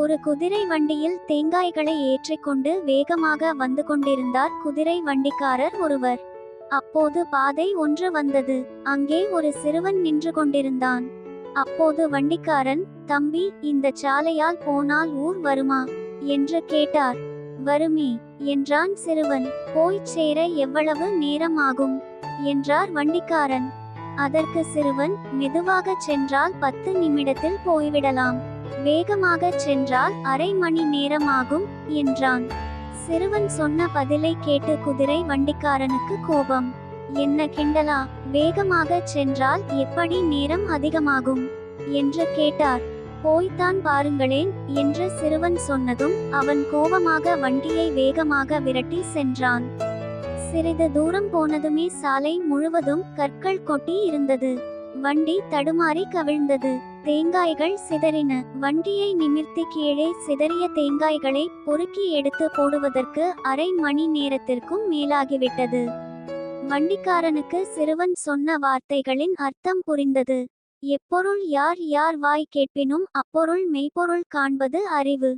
ஒரு குதிரை வண்டியில் தேங்காய்களை ஏற்றிக்கொண்டு வேகமாக வந்து கொண்டிருந்தார் குதிரை வண்டிக்காரர் ஒருவர். அப்போது பாதை ஒன்று வந்தது. அங்கே ஒரு சிறுவன் நின்று கொண்டிருந்தான். அப்போது வண்டிக்காரன் தம்பி இந்த சாலையால் போனால் ஊர் வருமா? என்று கேட்டார். வருமே என்றான் சிறுவன். போய்ச் சேர எவ்வளவு நேரம் ஆகும் என்றார் வண்டிக்காரன். அதற்கு சிறுவன் மெதுவாகச் சென்றால் பத்து நிமிடத்தில் போய்விடலாம். வேகமாகச் சென்றால் அரை மணி நேரமாகும் என்றான். சிறுவன் சொன்ன பதிலை கேட்டு குதிரை வண்டிக்காரனுக்கு கோபம். என்ன கிண்டலா வேகமாகச் சென்றால் எப்படி நேரம் அதிகமாகும்? என்று கேட்டார். போய்த்தான் பாருங்களேன் என்று சிறுவன் சொன்னதும் அவன் கோபமாக வண்டியை வேகமாக விரட்டி சென்றான். சிறிது தூரம் போனதுமே சாலை முழுவதும் கற்கள் கொட்டி இருந்தது. வண்டி தடுமாறி கவிழ்ந்தது. தேங்காய்கள் சிதறின. வண்டியை நிமிர்த்தி கீழே சிதறிய தேங்காய்களை பொறுக்கி எடுத்து போடுவதற்கு அரை மணி நேரத்திற்கும் மேலாகிவிட்டது. வண்டிக்காரனுக்கு சிறுவன் சொன்ன வார்த்தைகளின் அர்த்தம் புரிந்தது. எப்பொருள் யார் யார் வாய் கேட்பினும் அப்பொருள் மெய்ப்பொருள் காண்பது அறிவு.